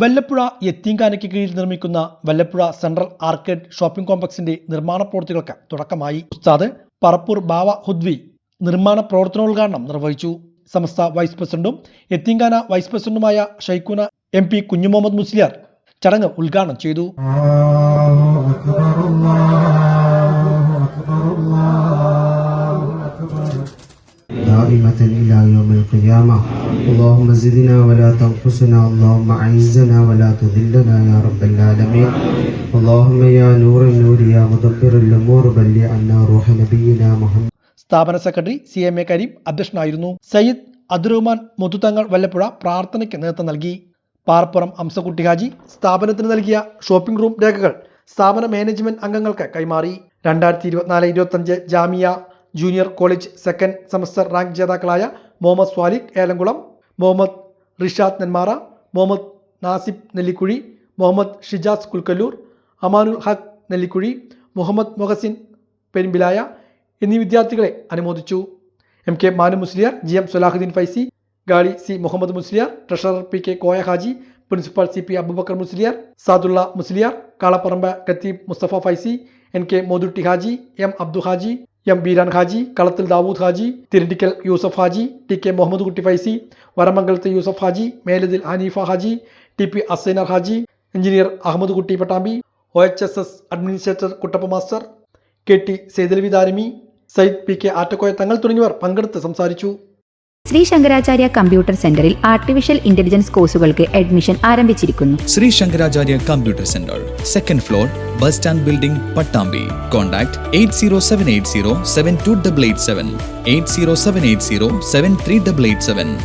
വല്ലപ്പുഴ യത്തീങ്കാനയ്ക്ക് കീഴിൽ നിർമ്മിക്കുന്ന വല്ലപ്പുഴ സെൻട്രൽ ആർക്കേഡ് ഷോപ്പിംഗ് കോംപ്ലക്സിന്റെ നിർമ്മാണ പ്രവൃത്തികൾക്ക് തുടക്കമായി. ഉസ്താദ് പറപ്പൂർ ബാവ ഹുദ്വി നിർമ്മാണ പ്രവർത്തനോദ്ഘാടനം നിർവഹിച്ചു. സമസ്ത വൈസ് പ്രസിഡന്റും യത്തീങ്കാന വൈസ് പ്രസിഡന്റുമായ ഷൈഖുന എം പി കുഞ്ഞുമുഹമ്മദ് മുസ്ലിയാർ ചടങ്ങ് ഉദ്ഘാടനം ചെയ്തു. دائمة إلى يوم القيامة اللهم زدنا ولا تنقصنا اللهم أعزنا ولا تذلنا يا رب العالمين اللهم يا نور النور يا مدبر الأمور بلغ عنا روح نبينا محمد സ്ഥാപന secretary C M A Kareem അധ്യക്ഷനായിരുന്നു സയ്യിദ് അബ്ദുറഹ്മാൻ മുതുതങ്ങൾ വല്ലപ്പുഴ പ്രാർത്ഥനയ്ക്ക് നേതൃത്വം നൽകി പാറപ്പുറം അംസക്കുട്ടി ഹാജി സ്ഥാപനത്തിന് നൽകിയ ഷോപ്പിംഗ് റൂം രേഖകൾ സ്ഥാപന മാനേജ്മെന്റ് അംഗങ്ങൾക്ക് കൈമാറി രണ്ടായിരത്തി ഇരുപത്തിനാല് ഇരുപത്തഞ്ച് Jamia junior college second semester rank ജേതാക്കളായ മുഹമ്മദ് സ്വാലിഖ് ഏലംകുളം മുഹമ്മദ് റിഷാദ് നെന്മാറ മുഹമ്മദ് നാസിബ് നെല്ലിക്കുഴി മുഹമ്മദ് ഷിജാസ് കുൽക്കല്ലൂർ അമാനുൽ ഹഖ് നെല്ലിക്കുഴി മുഹമ്മദ് മൊഹസിൻ പെരുമ്പിലായ എന്നീ വിദ്യാർത്ഥികളെ അനുമോദിച്ചു. M K Manu Musliyar G M Salahuddin Faizy Gali C Muhammad Musliyar treasurer P K Koya Haji principal C P Abubakar Musliyar Sadulla Musliyar Kalapparamb Khateeb Musthafa Faizy N K Moduttty Haji M Abdu Haji M Beeran Haji Kalathil Dawood Haji Thirundikkal Yusuf Haji T K Muhammad Kutty Faizy Varamangalath Yusuf Haji Melethil Hanifa Haji T P Asainar Haji engineer Ahmed Kutty Pattambi O H S S administrator Kuttappa master K T Saithalavi Darimi Sayyid P K Attakoya Thangal തുടങ്ങിയവർ പങ്കെടുത്ത് സംസാരിച്ചു. Shri Shankaracharya computer സെന്ററിൽ artificial intelligence കോഴ്സുകൾക്ക് admission ആരംഭിച്ചിരിക്കുന്നു. Sri Shankaracharya computer centre second floor bus stand building Pattambi. Contact eight zero seven eight zero seven two double eight seven eight zero seven eight zero seven three double eight seven